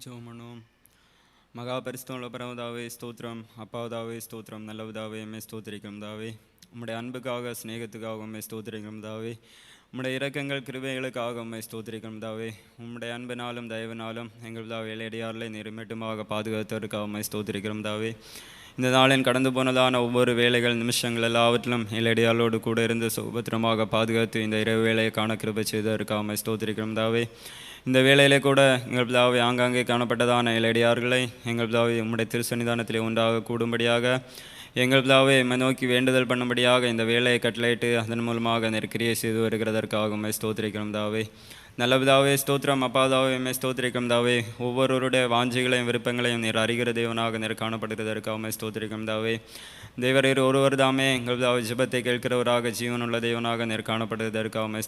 ஜோமனும் மகா பரிசுத்தமுள்ள பரவதாவே ஸ்தோத்திரம் அப்பாவதாவே ஸ்தோத்திரம் நல்லவதாவே எம்மை ஸ்தோத்திரிக்கிறதாவே உம்முடைய அன்புக்காக ஸ்நேகத்துக்காக உண்மை ஸ்தோத்திரிக்கிறதாவே உம்முடைய இரக்கங்கள் கிருபைகளுக்காக உண்மை ஸ்தோத்திரிக்கிறதாவே உம்முடைய அன்பினாலும் தயவினாலும் எங்கள் தாவே இளையடியாரில் நிருமிட்டுமாக பாதுகாத்ததற்காக உம்மை தாவே இந்த நாளின் கடந்து போனதான ஒவ்வொரு வேலைகள் நிமிஷங்கள் எல்லாவற்றிலும் இளையடியாளோடு கூட இருந்து சுபத்திரமாக பாதுகாத்து இந்த இரவு வேலையை காண கிருபை செய்ததற்காக உம்மை ஸ்தோத்திரிக்கிறோம் தாவே இந்த வேளையிலே கூட எங்கள் பிதாவை ஆங்காங்கே காணப்பட்டதான இளையடியார்களை எங்கள் பிதாவை உம்முடைய திருசன்னிதானத்திலே ஒன்றாக கூடும்படியாக எங்கள் பிதாவை நோக்கி வேண்டுதல் பண்ணும்படியாக இந்த வேலையை கட்டளையிட்டு அதன் மூலமாக நெருக்கிரியை செய்து வருகிறதற்காகவும் ஸ்தோத்திரிக்கிறோம் தாவே நல்லவிதாவே ஸ்தோத்திரம். அப்பாதாவே எம்மை தாவே. ஒவ்வொருவருடைய வாஞ்சிகளையும் விருப்பங்களையும் நீர் அறிகிற தேவனாக நீர் காணப்படுகிறதற்காக உம்மை ஸ்தோத்திரிக்கும் தாவே. தேவரீர் ஒருவர் தாமே எங்கள் தாவை ஜெபத்தை கேட்கிறவராக ஜீவனுள்ள தேவனாக நீர் காணப்படுவதற்காக உம்மை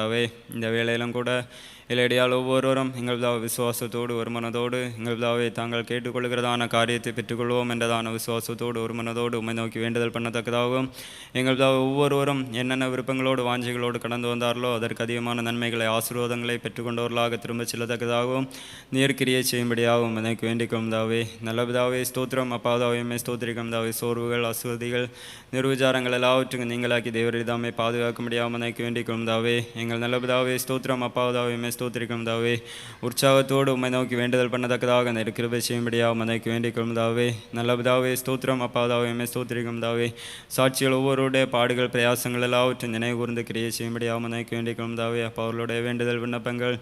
தாவே. இந்த வேளையிலும் கூட இல்லையடியால் ஒவ்வொருவரும் எங்கள் விசுவாசத்தோடு ஒரு மனதோடு எங்களுதாவை தாங்கள் கேட்டுக்கொள்கிறதான காரியத்தை பெற்றுக்கொள்வோம் என்றதான விசுவாசத்தோடு ஒரு மனதோடு உம்மை நோக்கி வேண்டுதல் பண்ணத்தக்கதாகவும் எங்கள் ஒவ்வொருவரும் என்னென்ன விருப்பங்களோடு வாஞ்சிகளோடு கடந்து வந்தார்களோ அதற்கு அதிகமான நன்மைகளை ஆசீர்வாதங்களை பெற்றுக்கொண்டவர்களாக திரும்ப செல்லத்தக்கதாகவும் நேர்கிரியை செய்யும்படியாகவும் எனக்கு வேண்டிக் தாவே. நல்ல பிதாவே ஸ்தோத்திரம். அப்பாதாவையுமே ஸ்தோத்திரிக்கும் தாவே. சோர்வுகள் அசுவதிகள் நிர்விச்சாரங்கள் எல்லாவற்றுக்கும் நீங்களாக்கி தேவரிதாமே பாதுகாக்க முடியாமல் எனக்கு வேண்டிக் தாவே. எங்கள் நல்ல பிதாவே ஸ்தோத்திரம். அப்பாவதாவையுமே ஸ்தோத்திரிக்கும் தாவே. உற்சாகத்தோடு உண்மை நோக்கி வேண்டுதல் பண்ணத்தக்கதாக அந்த கிருபை செய்யும்படியாக எனக்கு வேண்டிக் தாவே. நல்லபதாவே ஸ்தோத்திரம். அப்பாதாவையுமே ஸ்தோத்திரிக்கும் தாவே. சாட்சிகள் ஒவ்வொருடைய பாடுகள் பிரயாசங்கள் எல்லாவற்றும் நினைவு கூர்ந்து கிரியை செய்யும்படியாகவும் எனக்கு வேண்டிக் தாவே. அப்பா அவர்களுடைய வேண்டுதல் விண்ணப்பங்கள்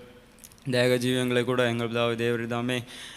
தேக ஜீவங்களை கூட எங்கள் பிதாவே தேவரிதாமே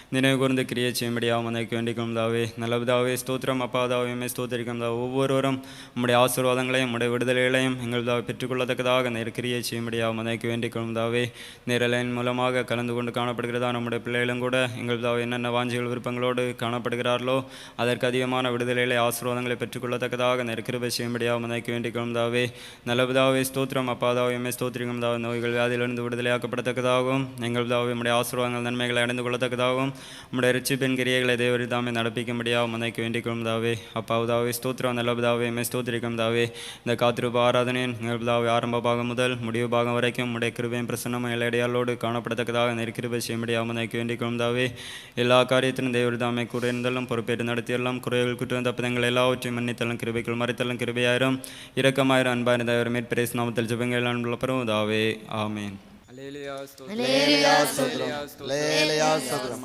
நினைவு கூர்ந்து கிரியை செய்யும்படியாக உனக்கு வேண்டிக்கும் தாவே நல்ல பிதாவே ஸ்தோத்திரம் அப்பாதாவையுமே ஸ்தோத்திரிக்கும் ஒவ்வொருவரும் நம்முடைய ஆசீர்வாதங்களையும் நம்முடைய விடுதலைகளையும் எங்கள் பிதாவை பெற்றுக்கொள்ளத்தக்கதாக நேர் கிரியை செய்யும்படியாக உனக்கு வேண்டிக்கும் தாவே நேரலையின் மூலமாக கலந்து கொண்டு காணப்படுகிறதா நம்முடைய பிள்ளைகளும் கூட எங்கள் பிதாவை என்னென்ன வாஞ்சிகள் விருப்பங்களோடு காணப்படுகிறார்களோ அதற்கு அதிகமான விடுதலைகளை ஆசீர்வாதங்களை பெற்றுக்கொள்ளத்தக்கதாக நேர் கிருபை செய்யும்படியாக உனக்கு வேண்டிக்கும் தாவே நல்ல பிதாவே ஸ்தோத்திரம் அப்பாதாவையுமே ஸ்தோத்திரிக்கும் தாவே நோய்கள் வியாதியிலிருந்து விடுதலையாக்கப்படத்தக்கதாகவும் எங்கள் தாவை உம்முடைய ஆசீர்வாதங்கள் நன்மைகளை அடைந்து கொள்ளத்தக்கதாகவும் உம்முடைய ரிச்சிப்பின் கிரியைகளை தேவரிதாமே தாமே நடப்பிக்கும்படியாக மனைக்கு வேண்டிக்கும் தாவே அப்பாவுதாவே ஸ்தோத்திரம் நல்ல பிதாவே மே ஸ்தோத்திரிக்கும் தாவே இந்த காத்திருப்பு ஆராதனையின் எங்கள் ஆரம்ப பாகம் முதல் முடிவு பாகம் வரைக்கும் உடைய கிருபையும் பிரசன்னமும் இலையடியாளோடு காணப்படத்தக்கதாக நெருக்கிருபை செய்யும்படியாக மனைக்கு வேண்டிக் தாவே எல்லா காரியத்திலும் தேவரிதாமே குறைந்தலும் குறைந்தாலும் பொறுப்பேற்று நடத்தியெல்லாம் குறைகள் குற்றம் தப்பதங்கள் எல்லாவற்றையும் மன்னித்தலும் கிருபைக்குள் மறைத்தலும் கிருபையாயிரும். இரக்கமாயிரும் அன்பான தேவர் மேற்பரேஸ் நாமத்தில் ஜெபங்கள் அன்புள்ள பருவம் தாவே ஆமேன்.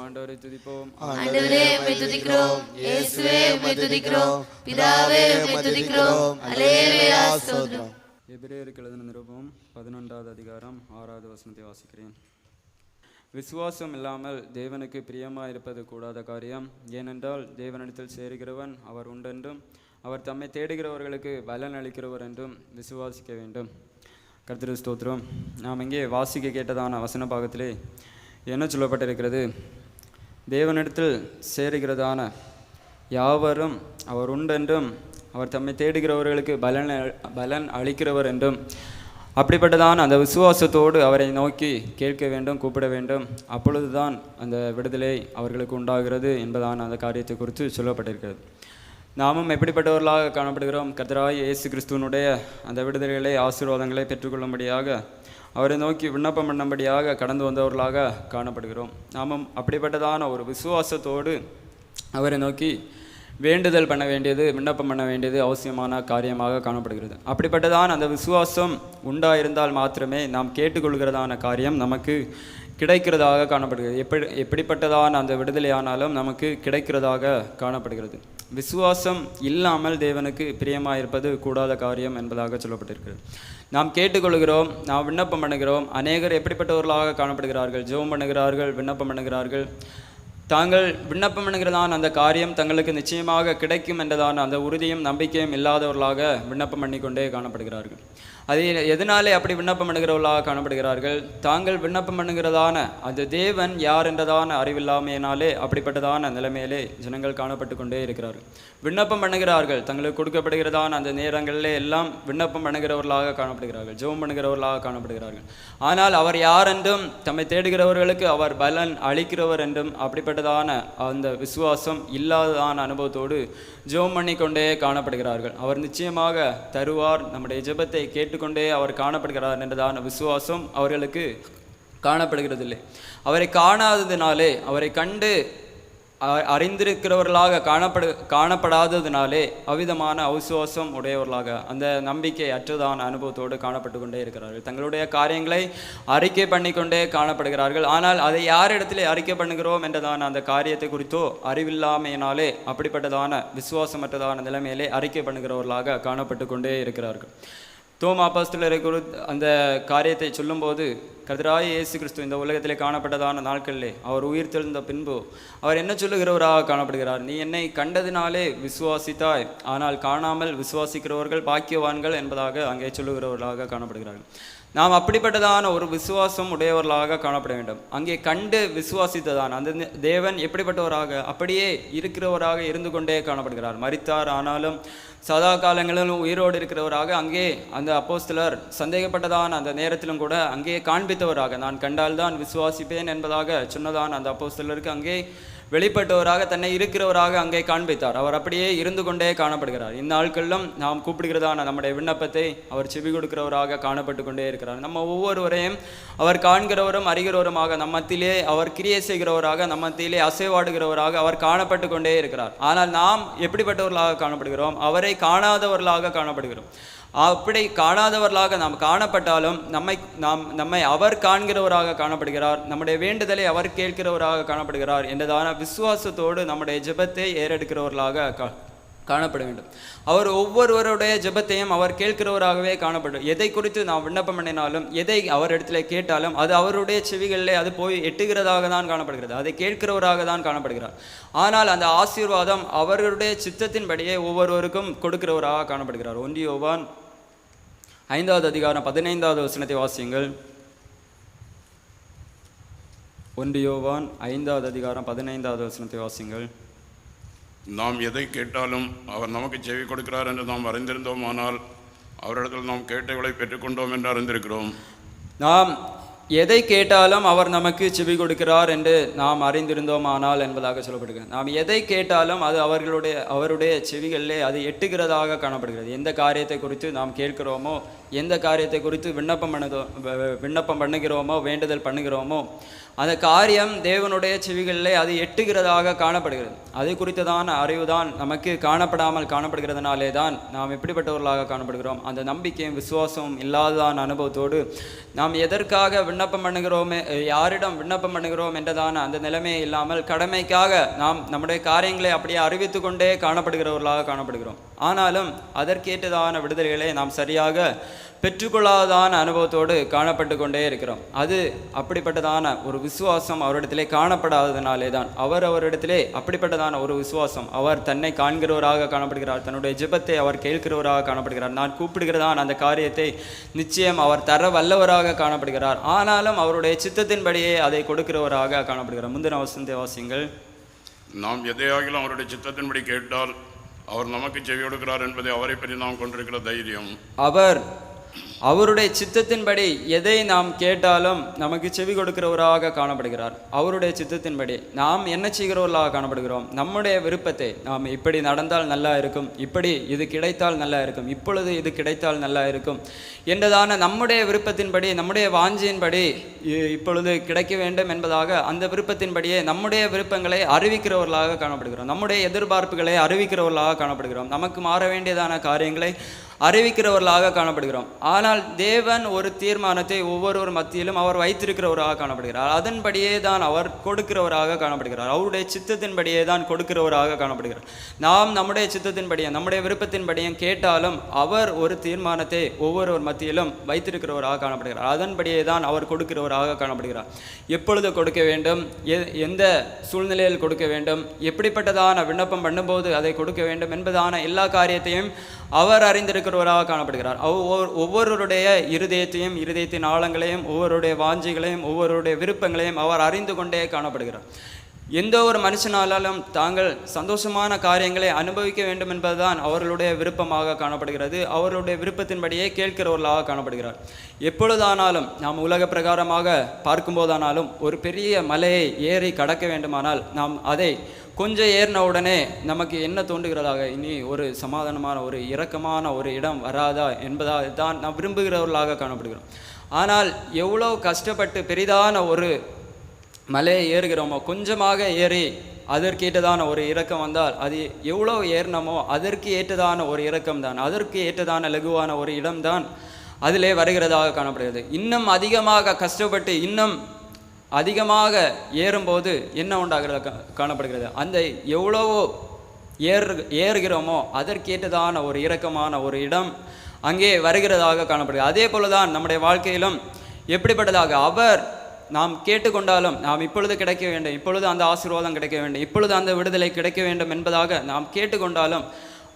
ஆண்டவரை துதிப்போம் ஆண்டவரே உம்மை துதிக்கிறோம் இயேசுவே உம்மை துதிக்கிறோம் பிதாவே உம்மை துதிக்கிறோம் அல்லேலூயா ஸ்தோத்திரம் எபிரேயருக்கு எழுதின நிருபம் பதினொன்றாவது அதிகாரம் ஆறாவது வசனத்தை வாசிக்கிறேன் விசுவாசம் இல்லாமல் தேவனுக்கு பிரியமாக இருப்பது கூடாத காரியம் ஏனென்றால் தேவனிடத்தில் சேருகிறவன் அவர் உண்டென்றும் அவர் தம்மை தேடுகிறவர்களுக்கு பலன் அளிக்கிறவர் என்றும் விசுவாசிக்க வேண்டும் கர்த்தர் ஸ்தோத்திரம். நாம் இங்கே வாசிக்க கேட்டதான வசன பாகத்திலே என்ன சொல்லப்பட்டிருக்கிறது? தேவனிடத்தில் சேருகிறதான யாவரும் அவர் உண்டென்றும் அவர் தம்மை தேடுகிறவர்களுக்கு பலன் அ- பலன் அளிக்கிறவர் என்றும் அப்படிப்பட்டதான அந்த விசுவாசத்தோடு அவரை நோக்கி கேட்க வேண்டும் கூப்பிட வேண்டும். அப்பொழுதுதான் அந்த விடுதலை அவர்களுக்கு உண்டாகிறது என்பதான அந்த காரியத்தை குறித்து சொல்லப்பட்டிருக்கிறது. நாமும் எப்படிப்பட்டவர்களாக காணப்படுகிறோம்? கர்த்தராய் இயேசு கிறிஸ்துவனுடைய அந்த விடுதலைகளை ஆசீர்வாதங்களை பெற்றுக்கொள்ளும்படியாக அவரை நோக்கி விண்ணப்பம் பண்ணும்படியாக கடந்து வந்தவர்களாக காணப்படுகிறோம். நாமும் அப்படிப்பட்டதான ஒரு விசுவாசத்தோடு அவரை நோக்கி வேண்டுதல் பண்ண வேண்டியது விண்ணப்பம் பண்ண வேண்டியது அவசியமான காரியமாக காணப்படுகிறது. அப்படிப்பட்டதான் அந்த விசுவாசம் உண்டாயிருந்தால் மாத்திரமே நாம் கேட்டுக்கொள்கிறதான காரியம் நமக்கு கிடைக்கிறதாக காணப்படுகிறது. எப்படி எப்படிப்பட்டதான அந்த விடுதலையானாலும் நமக்கு கிடைக்கிறதாக காணப்படுகிறது. விசுவாசம் இல்லாமல் தேவனுக்கு பிரியமாக இருப்பது கூடாத காரியம் என்பதாக சொல்லப்பட்டிருக்கிறது. நாம் கேட்டுக்கொள்கிறோம் நாம் விண்ணப்பம் பண்ணுகிறோம் அநேகர் எப்படிப்பட்டவர்களாக காணப்படுகிறார்கள் ஜெபம் பண்ணுகிறார்கள் விண்ணப்பம் பண்ணுகிறார்கள். தாங்கள் விண்ணப்பம் பண்ணுகிறதான அந்த காரியம் தங்களுக்கு நிச்சயமாக கிடைக்கும் என்றதான அந்த உறுதியும் நம்பிக்கையும் இல்லாதவர்களாக விண்ணப்பம் பண்ணிக்கொண்டே காணப்படுகிறார்கள். அது எதனாலே அப்படி விண்ணப்பம் பண்ணுகிறவர்களாக காணப்படுகிறார்கள்? தாங்கள் விண்ணப்பம் பண்ணுகிறதான அந்த தேவன் யார் என்றதான அறிவில்லாமையினாலே அப்படிப்பட்டதான நிலைமையிலே ஜனங்கள் காணப்பட்டு கொண்டே இருக்கிறார்கள். விண்ணப்பம் பண்ணுகிறார்கள் தங்களுக்கு கொடுக்கப்படுகிறதான அந்த நேரங்களிலே எல்லாம் விண்ணப்பம் பண்ணுகிறவர்களாக காணப்படுகிறார்கள் ஜெபம் பண்ணுகிறவர்களாக காணப்படுகிறார்கள். ஆனால் அவர் யார் என்றும் தம்மை தேடுகிறவர்களுக்கு அவர் பலன் அளிக்கிறவர் என்றும் அப்படிப்பட்டதான அந்த விசுவாசம் இல்லாததான அனுபவத்தோடு ஜெபம் பண்ணிக்கொண்டே காணப்படுகிறார்கள். அவர் நிச்சயமாக தருவார். நம்முடைய ஜெபத்தை கேட்டுக்கொண்டே அவர் காணப்படுகிறார் என்றதான விசுவாசம் அவர்களுக்கு காணப்படுகிறதில்லை. அவரை காணாததினாலே அவரை கண்டு அறிந்திருக்கிறவர்களாக காணப்படு காணப்படாததுனாலே அவ்விதமான அவிசுவாசம் உடையவர்களாக அந்த நம்பிக்கை அற்றதான அனுபவத்தோடு காணப்பட்டு கொண்டே இருக்கிறார்கள். தங்களுடைய காரியங்களை அறிக்கை பண்ணிக்கொண்டே காணப்படுகிறார்கள். ஆனால் அதை யாரிடத்திலே அறிக்கை பண்ணுகிறோம் என்றதான அந்த காரியத்தை குறித்தோ அறிவில்லாமையினாலே அப்படிப்பட்டதான விசுவாசமற்றதான நிலைமையிலே அறிக்கை பண்ணுகிறவர்களாக காணப்பட்டு கொண்டே இருக்கிறார்கள். தோமா அப்போஸ்தலரை குறித்து அந்த காரியத்தை சொல்லும்போது கதிராய இயேசு கிறிஸ்து இந்த உலகத்திலே காணப்பட்டதான நாட்களிலே அவர் உயிர் தெழுந்த பின்பு அவர் என்ன சொல்லுகிறவராக காணப்படுகிறார்? நீ என்னை கண்டதினாலே விசுவாசித்தாய் ஆனால் காணாமல் விசுவாசிக்கிறவர்கள் பாக்கியவான்கள் என்பதாக அங்கே சொல்லுகிறவர்களாக காணப்படுகிறார்கள். நாம் அப்படிப்பட்டதான ஒரு விசுவாசம் உடையவர்களாக காணப்பட வேண்டும். அங்கே கண்டு விசுவாசித்ததான் அந்த தேவன் எப்படிப்பட்டவராக அப்படியே இருக்கிறவராக இருந்து கொண்டே காணப்படுகிறார். மறித்தார் ஆனாலும் சதா காலங்களிலும் உயிரோடு இருக்கிறவராக அங்கே அந்த அப்போஸ்தலர் சந்தேகப்பட்டதான அந்த நேரத்திலும் கூட அங்கே காண்பித்தவராக. நான் கண்டால்தான் விசுவாசிப்பேன் என்பதாக சொன்னதான் அந்த அப்போஸ்தலருக்கு அங்கே வெளிப்பட்டவராக தன்னை இருக்கிறவராக அங்கே காண்பித்தார். அவர் அப்படியே இருந்து கொண்டே காணப்படுகிறார். இந்நாட்களிலும் நாம் கூப்பிடுகிறதான நம்முடைய விண்ணப்பத்தை அவர் செவி கொடுக்கிறவராக காணப்பட்டு கொண்டே இருக்கிறார். நம்ம ஒவ்வொருவரையும் அவர் காண்கிறவரும் அறிகிறவருமாக நம்மத்திலே அவர் கிரியை செய்கிறவராக நம்மத்திலே அசைவாடுகிறவராக அவர் காணப்பட்டு கொண்டே இருக்கிறார். ஆனால் நாம் எப்படிப்பட்டவர்களாக காணப்படுகிறோம்? அவரை காணாதவர்களாக காணப்படுகிறோம். அப்படி காணாதவர்களாக நாம் காணப்பட்டாலும் நம்மை நாம் நம்மை அவர் காண்கிறவராக காணப்படுகிறார் நம்முடைய வேண்டுதலை அவர் கேட்கிறவராக காணப்படுகிறார் என்றதான விசுவாசத்தோடு நம்முடைய ஜெபத்தை ஏறெடுக்கிறவர்களாக கா- காணப்பட வேண்டும். அவர் ஒவ்வொருவருடைய ஜெபத்தையும் அவர் கேட்கிறவராகவே காணப்படும். எதை குறித்து நாம் விண்ணப்பம் பண்ணினாலும் எதை அவர் இடத்துல கேட்டாலும் அது அவருடைய செவிகளிலே அது போய் எட்டுகிறதாக தான் காணப்படுகிறது. அதை கேட்கிறவராக தான் காணப்படுகிறார். ஆனால் அந்த ஆசீர்வாதம் அவர்களுடைய சித்தத்தின்படியே ஒவ்வொருவருக்கும் கொடுக்கிறவராக காணப்படுகிறார். ஒன்றியோவான் ஐந்தாவது அதிகாரம் பதினைந்தாவது வசனத்தை வாசியுங்கள். ஒன்றியோவான் ஐந்தாவது அதிகாரம் பதினைந்தாவது வசனத்தை வாசியுங்கள். நாம் எதை கேட்டாலும் அவர் நமக்கு செவி கொடுக்கிறார் என்று நாம் அறிந்திருந்தோமானால் அவரிடத்தில் நாம் கேட்டவளை பெற்றுக்கொண்டோம் என்று அறிந்திருக்கிறோம். நாம் எதை கேட்டாலும் அவர் நமக்கு செவி கொடுக்கிறார் என்று நாம் அறிந்திருந்தோமானால் என்பதாக சொல்லப்படுகிறது. நாம் எதை கேட்டாலும் அது அவர்களுடைய அவருடைய செவிகளிலே அது எட்டுகிறதாக காணப்படுகிறது. எந்த காரியத்தை குறித்து நாம் கேட்கிறோமோ எந்த காரியத்தை குறித்து விண்ணப்பம் பண்ணுதோ விண்ணப்பம் பண்ணுகிறோமோ வேண்டுதல் பண்ணுகிறோமோ அந்த காரியம் தேவனுடைய செவிகளிலே அது எட்டுகிறதாக காணப்படுகிறது. அது குறித்ததான அறிவுதான் நமக்கு காணப்படாமல் காணப்படுகிறதுனாலே தான் நாம் எப்படிப்பட்டவர்களாக காணப்படுகிறோம். அந்த நம்பிக்கையும் விசுவாசமும் இல்லாததான அனுபவத்தோடு நாம் எதற்காக விண்ணப்பம் பண்ணுகிறோமே யாரிடம் விண்ணப்பம் பண்ணுகிறோம் என்றதான அந்த நிலைமையே இல்லாமல் கடமைக்காக நாம் நம்முடைய காரியங்களை அப்படியே அறிவித்து கொண்டே காணப்படுகிறவர்களாக காணப்படுகிறோம். ஆனாலும் அதற்கேற்றதான விடுதலைகளை நாம் சரியாக பெற்றுக்கொள்ளாதான அனுபவத்தோடு காணப்பட்டு கொண்டே இருக்கிறோம். அது அப்படிப்பட்டதான ஒரு விசுவாசம் அவரிடத்திலே காணப்படாததினாலே தான். அவர் அவரிடத்திலே அப்படிப்பட்டதான ஒரு விசுவாசம் அவர் தன்னை காண்கிறவராக காணப்படுகிறார். தன்னுடைய ஜெபத்தை அவர் கேட்கிறவராக காணப்படுகிறார். நான் கூப்பிடுகிறதான அந்த காரியத்தை நிச்சயம் அவர் தர வல்லவராக காணப்படுகிறார். ஆனாலும் அவருடைய சித்தத்தின்படியே அதை கொடுக்கிறவராக காணப்படுகிறார். முந்தின வசந்த வாசியங்கள். நாம் எதையாகிலும் அவருடைய சித்தத்தின்படி கேட்டால் அவர் நமக்கு செவி கொடுக்கிறார் என்பதை அவரை பற்றி நாம் கொண்டிருக்கிற தைரியம். அவர் அவருடைய சித்தத்தின்படி எதை நாம் கேட்டாலும் நமக்கு செவி கொடுக்கிறவராக காணப்படுகிறார். அவருடைய சித்தத்தின்படி நாம் என்ன செய்கிறவர்களாக காணப்படுகிறோம்? நம்முடைய விருப்பத்தை நாம் இப்படி நடந்தால் நல்லா இருக்கும் இப்படி இது கிடைத்தால் நல்லா இருக்கும் இப்பொழுது இது கிடைத்தால் நல்லா இருக்கும் என்றதான நம்முடைய விருப்பத்தின்படி நம்முடைய வாஞ்சியின்படி இ- இப்பொழுது கிடைக்க வேண்டும் என்பதாக அந்த விருப்பத்தின்படியே நம்முடைய விருப்பங்களை அறிவிக்கிறவர்களாக காணப்படுகிறோம். நம்முடைய எதிர்பார்ப்புகளை அறிவிக்கிறவர்களாக காணப்படுகிறோம். நமக்கு மாற வேண்டியதான காரியங்களை அறிவிக்கிறவர்களாக காணப்படுகிறோம். ஆனால் தேவன் ஒரு தீர்மானத்தை ஒவ்வொருவர் மத்தியிலும் அவர் வைத்திருக்கிறவராக காணப்படுகிறார். அதன்படியே தான் அவர் கொடுக்கிறவராக காணப்படுகிறார். அவருடைய சித்தத்தின்படியே தான் கொடுக்கிறவராக காணப்படுகிறார். நாம் நம்முடைய சித்தத்தின்படியும் நம்முடைய விருப்பத்தின்படியும் கேட்டாலும் அவர் ஒரு தீர்மானத்தை ஒவ்வொருவர் மத்தியிலும் வைத்திருக்கிறவராக காணப்படுகிறார். அதன்படியே தான் அவர் கொடுக்கிறவராக காணப்படுகிறார். எப்பொழுது கொடுக்க வேண்டும்? எந்த சூழ்நிலையில் கொடுக்க வேண்டும்? எப்படிப்பட்டதான விண்ணப்பம் பண்ணும்போது அதை கொடுக்க வேண்டும்? என்பதான எல்லா காரியத்தையும் அவர் அறிந்திருக்கிறவராக காணப்படுகிறார். ஒவ்வொரு ஒவ்வொருவருடைய இருதயத்தையும் இருதயத்தின் ஆழங்களையும் ஒவ்வொருடைய வாஞ்சிகளையும் ஒவ்வொருடைய விருப்பங்களையும் அவர் அறிந்து கொண்டே காணப்படுகிறார். எந்த ஒரு மனுஷனாலும் தாங்கள் சந்தோஷமான காரியங்களை அனுபவிக்க வேண்டும் என்பதுதான் அவர்களுடைய விருப்பமாக காணப்படுகிறது. அவர்களுடைய விருப்பத்தின்படியே கேட்கிறவர்களாக காணப்படுகிறார். எப்பொழுதானாலும் நாம் உலக பிரகாரமாக பார்க்கும்போதானாலும் ஒரு பெரிய மலையை ஏறி கடக்க வேண்டுமானால் நாம் அதை கொஞ்சம் ஏறின உடனே நமக்கு என்ன தோன்றுகிறதாக? இனி ஒரு சமாதானமான ஒரு இரக்கமான ஒரு இடம் வராதா என்பதாக தான் நாம் விரும்புகிறவர்களாக காணப்படுகிறோம். ஆனால் எவ்வளோ கஷ்டப்பட்டு பெரிதான ஒரு மலையை ஏறுகிறோமோ கொஞ்சமாக ஏறி அதற்கேற்றதான ஒரு இறக்கம் வந்தால் அது எவ்வளோ ஏறினமோ அதற்கு ஏற்றதான ஒரு இறக்கம் தான் அதற்கு ஏற்றதான லகுவான ஒரு இடம்தான் அதிலே வருகிறதாக காணப்படுகிறது. இன்னும் அதிகமாக கஷ்டப்பட்டு இன்னும் அதிகமாக ஏறும்போது என்ன உண்டாகிறது காணப்படுகிறது? அந்த எவ்வளவோ ஏறு ஏறுகிறோமோ அதற்கேற்றதான ஒரு இரக்கமான ஒரு இடம் அங்கே வருகிறதாக காணப்படுகிறது. அதே போல தான் நம்முடைய வாழ்க்கையிலும் எப்படிப்பட்டதாக அவர் நாம் கேட்டுக்கொண்டாலும் நாம் இப்பொழுது கிடைக்க வேண்டும் இப்பொழுது அந்த ஆசீர்வாதம் கிடைக்க வேண்டும் இப்பொழுது அந்த விடுதலை கிடைக்க வேண்டும் என்பதாக நாம் கேட்டுக்கொண்டாலும்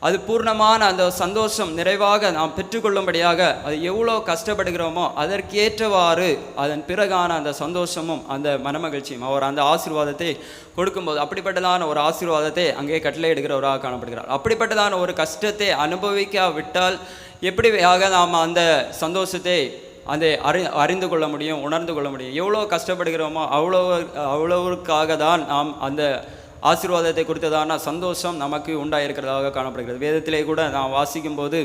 அது பூர்ணமான அந்த சந்தோஷம் நிறைவாக நாம் பெற்றுக்கொள்ளும்படியாக அது எவ்வளோ கஷ்டப்படுகிறோமோ அதற்கேற்றவாறு அதன் பிறகான அந்த சந்தோஷமும் அந்த மனமகிழ்ச்சியும் அவர் அந்த ஆசீர்வாதத்தை கொடுக்கும்போது அப்படிப்பட்டதான ஒரு ஆசீர்வாதத்தை அங்கே கட்டளையிடுகிறவராக காணப்படுகிறார். அப்படிப்பட்டதான ஒரு கஷ்டத்தை அனுபவிக்காவிட்டால் எப்படியாக நாம் அந்த சந்தோஷத்தை அதை அறி அறிந்து கொள்ள முடியும் உணர்ந்து கொள்ள முடியும்? எவ்வளோ கஷ்டப்படுகிறோமோ அவ்வளோ அவ்வளவுக்காக தான் நாம் அந்த ஆசீர்வாதத்தை கொடுத்ததான சந்தோஷம் நமக்கு உண்டாயிருக்கிறதாக காணப்படுகிறது. வேதத்திலே கூட நாம் வாசிக்கும்போது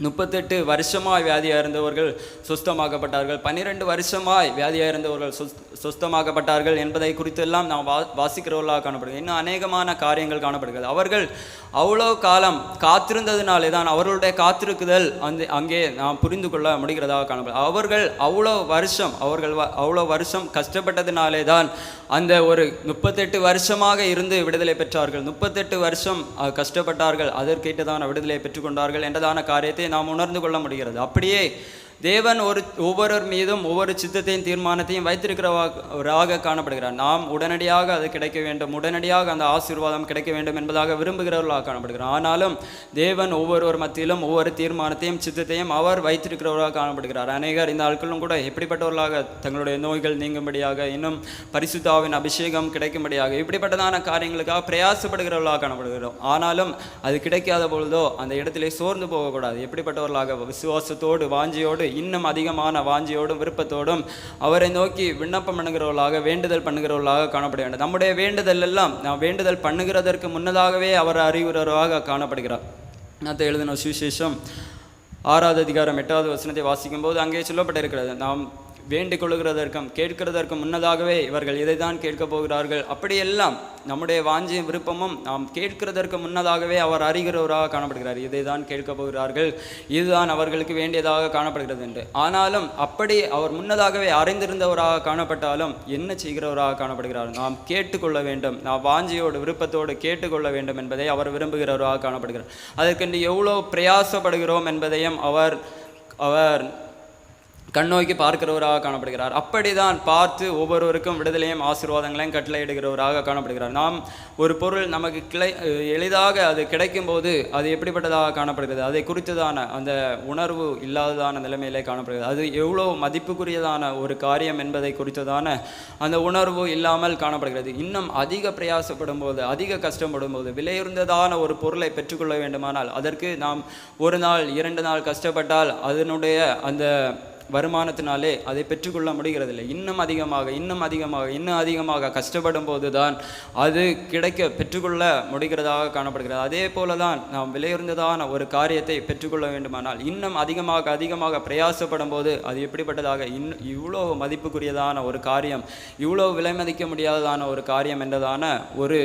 முப்பத்தெட்டு வருஷமாய் வியாதியாக இருந்தவர்கள் சுஸ்தமாக்கப்பட்டார்கள். பன்னிரெண்டு வருஷமாய் வியாதியாக இருந்தவர்கள் சுஸ் சுஸ்தமாக்கப்பட்டார்கள் என்பதை குறித்தெல்லாம் நாம் வா வாசிக்கிறவர்களாக காணப்படுகிறது. இன்னும் அநேகமான காரியங்கள் காணப்படுகிறது. அவர்கள் அவ்வளோ காலம் காத்திருந்ததுனாலே தான் அவர்களுடைய காத்திருக்குதல் அந்த அங்கே நாம் புரிந்து கொள்ள முடிகிறதாக காணப்படுது அவர்கள் அவ்வளோ வருஷம் அவர்கள் வ- அவ்வளோ வருஷம் கஷ்டப்பட்டதினாலே தான் அந்த ஒரு முப்பத்தெட்டு வருஷமாக இருந்து விடுதலை பெற்றார்கள். முப்பத்தெட்டு வருஷம் கஷ்டப்பட்டார்கள் கஷ்டப்பட்டார்கள். தான் விடுதலை பெற்றுக்கொண்டார்கள் என்றதான காரியத்தை நாம் உணர்ந்து கொள்ள முடிகிறது. அப்படியே தேவன் ஒரு ஒவ்வொருவர் மீதும் ஒவ்வொரு சித்தத்தையும் தீர்மானத்தையும் வைத்திருக்கிறவராக காணப்படுகிறார். நாம் உடனடியாக அது கிடைக்க வேண்டும். உடனடியாக அந்த ஆசீர்வாதம் கிடைக்க வேண்டும் என்பதாக விரும்புகிறவர்களாக காணப்படுகிறார். ஆனாலும் தேவன் ஒவ்வொருவர் மத்தியிலும் ஒவ்வொரு தீர்மானத்தையும் சித்தத்தையும் அவர் வைத்திருக்கிறவராக காணப்படுகிறார். அநேகர் இந்த ஆட்களும் கூட எப்படிப்பட்டவர்களாக தங்களுடைய நோய்கள் நீங்கும்படியாக இன்னும் பரிசுத்தாவின் அபிஷேகம் கிடைக்கும்படியாக இப்படிப்பட்டதான காரியங்களுக்காக பிரயாசப்படுகிறவர்களாக காணப்படுகிறோம். ஆனாலும் அது கிடைக்காத பொழுதோ அந்த இடத்திலே சோர்ந்து போகக்கூடாது. எப்படிப்பட்டவர்களாக விசுவாசத்தோடு வாஞ்சியோடு இன்னும் அதிகமான வாஞ்சியோடும் விருப்பத்தோடும் அவரை நோக்கி விண்ணப்பம் பண்ணுகிறவர்களாக வேண்டுதல் பண்ணுகிறவர்களாக காணப்பட வேண்டும். நம்முடைய வேண்டுதல் எல்லாம் நாம் வேண்டுதல் பண்ணுகிறதற்கு முன்னதாகவே அவர் அறிவுறவராக காணப்படுகிறார். நான் எழுதின சுவிசேஷம் ஆறாவது அதிகாரம் எட்டாவது வசனத்தை வாசிக்கும்போது அங்கே சொல்லப்பட்டிருக்கிறது. நாம் வேண்டிக் கொள்கிறதற்கும் கேட்கிறதற்கும் முன்னதாகவே இவர்கள் இதை தான் கேட்கப் போகிறார்கள். அப்படியெல்லாம் நம்முடைய வாஞ்சியும் விருப்பமும் நாம் கேட்கிறதற்கு முன்னதாகவே அவர் அறிகிறவராக காணப்படுகிறார். இதை தான் கேட்கப் போகிறார்கள். இதுதான் அவர்களுக்கு வேண்டியதாக காணப்படுகிறது என்று. ஆனாலும் அப்படி அவர் முன்னதாகவே அறிந்திருந்தவராக காணப்பட்டாலும் என்ன செய்கிறவராக காணப்படுகிறார்? நாம் கேட்டுக்கொள்ள வேண்டும். நாம் வாஞ்சியோடு விருப்பத்தோடு கேட்டுக்கொள்ள வேண்டும் என்பதை அவர் விரும்புகிறவராக காணப்படுகிறார். அதற்கென்று எவ்வளோ பிரயாசப்படுகிறோம் என்பதையும் அவர் அவர் கண்ணோக்கி பார்க்கிறவராக காணப்படுகிறார். அப்படிதான் பார்த்து ஒவ்வொருவருக்கும் விடுதலையும் ஆசீர்வாதங்களையும் கட்டளையிடுகிறவராக காணப்படுகிறார். நாம் ஒரு பொருள் நமக்கு கிளை எளிதாக அது கிடைக்கும்போது அது எப்படிப்பட்டதாக காணப்படுகிறது? அதை குறித்ததான அந்த உணர்வு இல்லாததான நிலைமையிலே காணப்படுகிறது. அது எவ்வளோ மதிப்புக்குரியதான ஒரு காரியம் என்பதை குறித்ததான அந்த உணர்வு இல்லாமல் காணப்படுகிறது. இன்னும் அதிக பிரயாசப்படும் போது அதிக கஷ்டப்படும் போது விலையுறந்ததான ஒரு பொருளை பெற்றுக்கொள்ள வேண்டுமானால் அதற்கு நாம் ஒரு நாள் இரண்டு நாள் கஷ்டப்பட்டால் அதனுடைய அந்த வருமானத்தினாலே அதை பெற்றுக்கொள்ள முடிகிறதில்லை. இன்னும் அதிகமாக இன்னும் அதிகமாக இன்னும் அதிகமாக கஷ்டப்படும் போது தான் அது கிடைக்க பெற்றுக்கொள்ள முடிகிறதாக காணப்படுகிறது. அதே போல தான் நாம் விலையுறந்ததான ஒரு காரியத்தை பெற்றுக்கொள்ள வேண்டுமானால் இன்னும் அதிகமாக அதிகமாக பிரயாசப்படும் போது அது எப்படிப்பட்டதாக? இன்னும் இவ்வளோ மதிப்புக்குரியதான ஒரு காரியம் இவ்வளோ விலை மதிக்க முடியாததான ஒரு காரியம் என்றதான ஒரு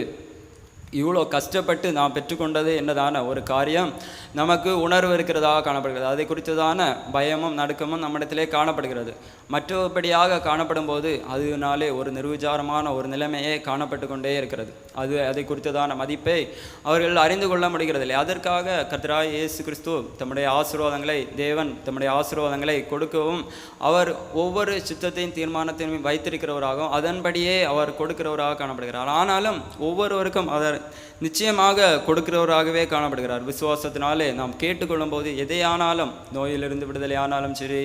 இவ்வளோ கஷ்டப்பட்டு நாம் பெற்றுக்கொண்டது என்னதான ஒரு காரியம்? நமக்கு உணர்வு இருக்கிறதாக காணப்படுகிறது. அதை குறித்ததான பயமும் நடுக்கமும் நம்மிடத்திலே காணப்படுகிறது. மற்றபடியாக காணப்படும் போது அதனாலே ஒரு நிர்விச்சாரமான ஒரு நிலைமையே காணப்பட்டு கொண்டே இருக்கிறது. அது அதை குறித்ததான மதிப்பை அவர்கள் அறிந்து கொள்ள முடிகிறதில்லை. அதற்காக கர்த்தராய் இயேசு கிறிஸ்து தம்முடைய ஆசீர்வாதங்களை தேவன் தம்முடைய ஆசீர்வாதங்களை கொடுக்கவும் அவர் ஒவ்வொரு சித்தத்தையும் தீர்மானத்தையும் வைத்திருக்கிறவராகவும் அதன்படியே அவர் கொடுக்கிறவராக காணப்படுகிறார். ஆனாலும் ஒவ்வொருவருக்கும் அவர் நிச்சயமாக கொடுக்கிறவராகவே காணப்படுகிறார். விசுவாசத்தினாலே நாம் கேட்டுக்கொள்ளும்போது எதையானாலும் நோயிலிருந்து விடுதலை ஆனாலும் சரி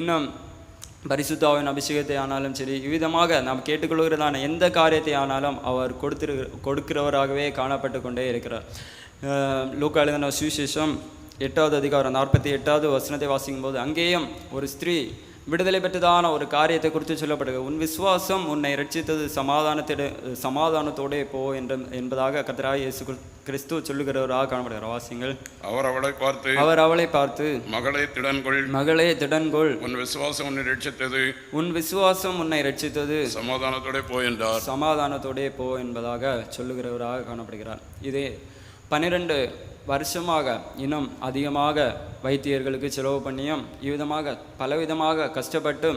இன்னும் பரிசுத்தாவின் அபிஷேகத்தை ஆனாலும் சரி இவ்விதமாக நாம் கேட்டுக்கொள்கிறதான எந்த காரியத்தை ஆனாலும் அவர் கொடுத்திரு கொடுக்கிறவராகவே காணப்பட்டு கொண்டே இருக்கிறார். லூக்கா எழுதின சுவிசேஷம் எட்டாவது அதிகாரம் நாற்பத்தி எட்டாவது வசனத்தை வாசிக்கும் போது அங்கேயும் ஒரு ஸ்திரீ விடுதலை பெற்றதான ஒரு காரியத்தை குறித்து சொல்லப்படுகிறது. உன் விசுவாசம் உன்னை ரட்சித்தது சமாதானத்திட சமாதானத்தோடே போ என்ற என்பதாக கர்த்தராகிய இயேசு கிறிஸ்- கிறிஸ்து சொல்லுகிறவராக காணப்படுகிறார். வாசியங்கள் அவர் அவளை பார்த்து அவர் அவளை பார்த்து மகளே திடன்கொள். மகளே திடன்கொள். உன் விசுவாசம் உன்னை ரட்சித்தது உன் விசுவாசம் உன்னை ரட்சித்தது சமாதானத்தோட போய் என்றார். சமாதானத்தோடே போ என்பதாக சொல்லுகிறவராக காணப்படுகிறார். இது பன்னிரண்டு வருஷமாக இன்னும் அதிகமாக வைத்தியர்களுக்கு செலவு பண்ணியும் இவ்விதமாக பலவிதமாக கஷ்டப்பட்டு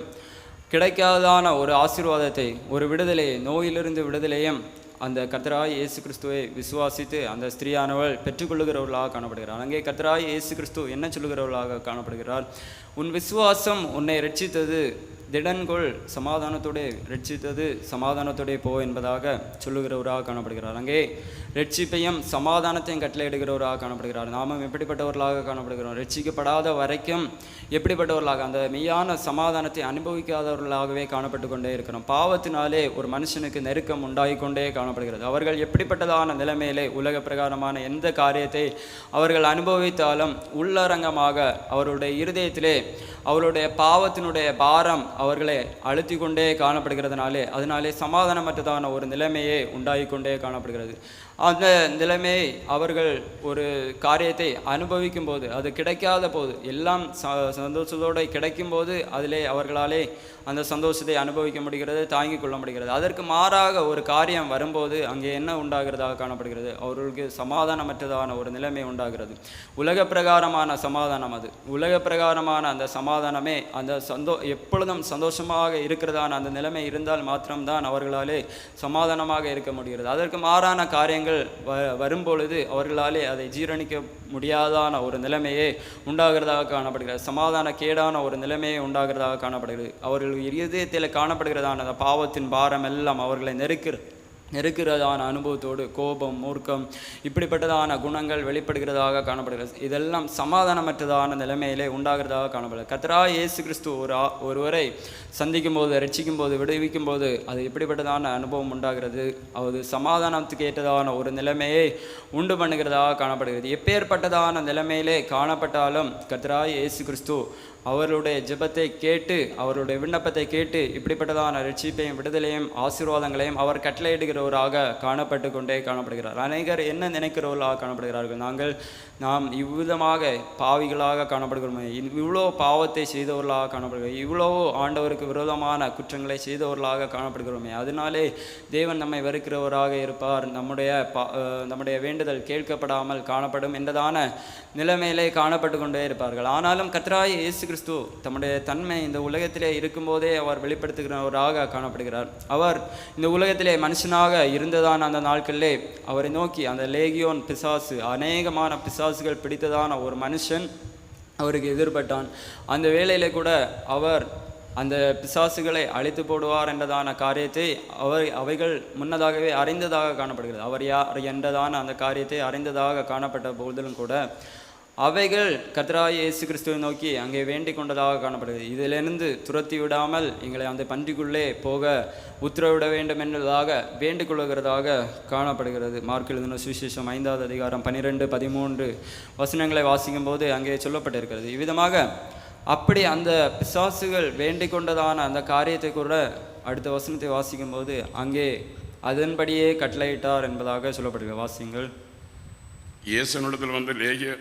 கிடைக்காதான ஒரு ஆசீர்வாதத்தை ஒரு விடுதலையை நோயிலிருந்து விடுதலையும் அந்த கர்த்தராய் இயேசு கிறிஸ்துவை விசுவாசித்து அந்த ஸ்திரீயானவள் பெற்றுக்கொள்ளுகிறவர்களாக காணப்படுகிறார் அங்கே கர்த்தராய் இயேசு கிறிஸ்து என்ன சொல்லுகிறவர்களாக காணப்படுகிறார்? உன் விசுவாசம் உன்னை ரட்சித்தது திடன்கொள் சமாதானத்தோடே ரட்சித்தது சமாதானத்தோடே போ என்பதாக சொல்லுகிறவராக காணப்படுகிறார். அங்கே ரட்சிப்பையும் சமாதானத்தையும் கட்டளையிடுகிறவராக காணப்படுகிறார். நாமும் எப்படிப்பட்டவர்களாக காணப்படுகிறோம்? ரட்சிக்கப்படாத வரைக்கும் எப்படிப்பட்டவர்களாக அந்த மெய்யான சமாதானத்தை அனுபவிக்காதவர்களாகவே காணப்பட்டு கொண்டே இருக்கிறோம் பாவத்தினாலே ஒரு மனுஷனுக்கு நெருக்கம் உண்டாகி கொண்டே காணப்படுகிறது. அவர்கள் எப்படிப்பட்டதான நிலைமையிலே உலக பிரகாரமான எந்த காரியத்தை அவர்கள் அனுபவித்தாலும் உள்ளரங்கமாக அவருடைய இருதயத்திலே அவருடைய பாவத்தினுடைய பாரம் அவர்களை அழுத்தி கொண்டே காணப்படுகிறதுனாலே அதனாலே சமாதானமற்றதான ஒரு நிலைமையே உண்டாகி கொண்டே காணப்படுகிறது. அந்த நிலைமையை அவர்கள் ஒரு காரியத்தை அனுபவிக்கும் போது அது கிடைக்காத போது எல்லாம் ச சந்தோஷத்தோடு கிடைக்கும் போது அதிலே அவர்களாலே அந்த சந்தோஷத்தை அனுபவிக்க முடிகிறது தாங்கிக் கொள்ள முடிகிறது. அதற்கு மாறாக ஒரு காரியம் வரும்போது அங்கே என்ன உண்டாகிறதாக காணப்படுகிறது? அவர்களுக்கு சமாதானமற்றதான ஒரு நிலைமை உண்டாகிறது. உலக பிரகாரமான சமாதானம் அது. உலக பிரகாரமான அந்த சமாதானமே அந்த சந்தோ எப்பொழுதும் சந்தோஷமாக இருக்கிறதான அந்த நிலைமை இருந்தால் மாத்திரம்தான் அவர்களாலே சமாதானமாக இருக்க முடிகிறது. அதற்கு மாறான காரியங்கள் வ வரும்பொழுது அவர்களாலே அதை ஜீரணிக்க முடியாதான ஒரு நிலைமையே உண்டாகிறதாக காணப்படுகிறது. சமாதான கேடான ஒரு நிலைமையே உண்டாகிறதாக காணப்படுகிறது. அவர்கள் இருதயத்தில் காணப்படுகிறதான அந்த பாவத்தின் பாரம் எல்லாம் அவர்களை நெருக்கிற நெருக்கிறதான அனுபவத்தோடு கோபம் மூர்க்கம் இப்படிப்பட்டதான குணங்கள் வெளிப்படுகிறதாக காணப்படுகிறது. இதெல்லாம் சமாதானமற்றதான நிலைமையிலே உண்டாகிறதாக காணப்படுகிறது. கத்ரா இயேசு கிறிஸ்து ஒரு ஒருவரை சந்திக்கும் போது ரட்சிக்கும் போது விடுவிக்கும் போது அது இப்படிப்பட்டதான அனுபவம் உண்டாகிறது. அது சமாதானத்துக்கு ஏற்றதான ஒரு நிலைமையை உண்டு பண்ணுகிறதாக காணப்படுகிறது. எப்பேற்பட்டதான நிலைமையிலே காணப்பட்டாலும் கத்ரா இயேசு கிறிஸ்து அவருடைய ஜெபத்தை கேட்டு அவருடைய விண்ணப்பத்தை கேட்டு இப்படிப்பட்டதான ரட்சிப்பையும் விடுதலையும் ஆசீர்வாதங்களையும் அவர் கட்டளையிடுகிறவராக காணப்பட்டு கொண்டே காணப்படுகிறார். அநேகர் என்ன நினைக்கிறவர்களாக காணப்படுகிறார்கள்? நாங்கள் நாம் இவ்விதமாக பாவிகளாக காணப்படுகிறோமே. இவ்வளோ பாவத்தை செய்தவர்களாக காணப்படுகிறோம். இவ்வளோ ஆண்டவருக்கு விரோதமான குற்றங்களை செய்தவர்களாக காணப்படுகிறோமே. அதனாலே தேவன் நம்மை வெறுக்கிறவராக இருப்பார். நம்முடைய பா நம்முடைய வேண்டுதல் கேட்கப்படாமல் காணப்படும் என்றதான நிலைமையிலே காணப்பட்டு கொண்டே இருப்பார்கள். ஆனாலும் கத்ராய் இயேசு கிறிஸ்து தம்முடைய தன்மை இந்த உலகத்திலே இருக்கும்போதே அவர் வெளிப்படுத்துகிறவராக காணப்படுகிறார். அவர் இந்த உலகத்திலே மனுஷனாக இருந்ததான அந்த நாட்களிலே அவரை நோக்கி அந்த லேகியோன் பிசாசு அநேகமான பிசாசுகள் பிடித்ததான ஒரு மனுஷன் அவருக்கு எதிர்பட்டான். அந்த வேளையிலே கூட அவர் அந்த பிசாசுகளை அழித்து போடுவார் என்றதான காரியத்தை அவர் அவைகள் முன்னதாகவே அறிந்ததாக காணப்படுகிறது. அவர் யார் என்றதான அந்த காரியத்தை அறிந்ததாக காணப்பட்ட போதிலும் கூட அவைகள் கத்ராய் இயேசு கிறிஸ்துவை நோக்கி அங்கே வேண்டிக் கொண்டதாக காணப்படுகிறது. இதிலிருந்து துரத்தி விடாமல் எங்களை அந்த பன்றிக்குள்ளே போக உத்தரவிட வேண்டும் என்பதாக வேண்டிக் கொள்ளுகிறதாக காணப்படுகிறது. மார்க் எழுதின சுவிசேஷம் ஐந்தாவது அதிகாரம் பன்னிரெண்டு பதிமூன்று வசனங்களை வாசிக்கும் போது அங்கே சொல்லப்பட்டிருக்கிறது. இவ்விதமாக அப்படி அந்த பிசாசுகள் வேண்டிக் கொண்டதான அந்த காரியத்தை கூட அடுத்த வசனத்தை வாசிக்கும் போது அங்கே அதன்படியே கட்டளையிட்டார் என்பதாக சொல்லப்படுகிறது. வாசியங்கள். இயேசுனிடத்தில் வந்து லேகிய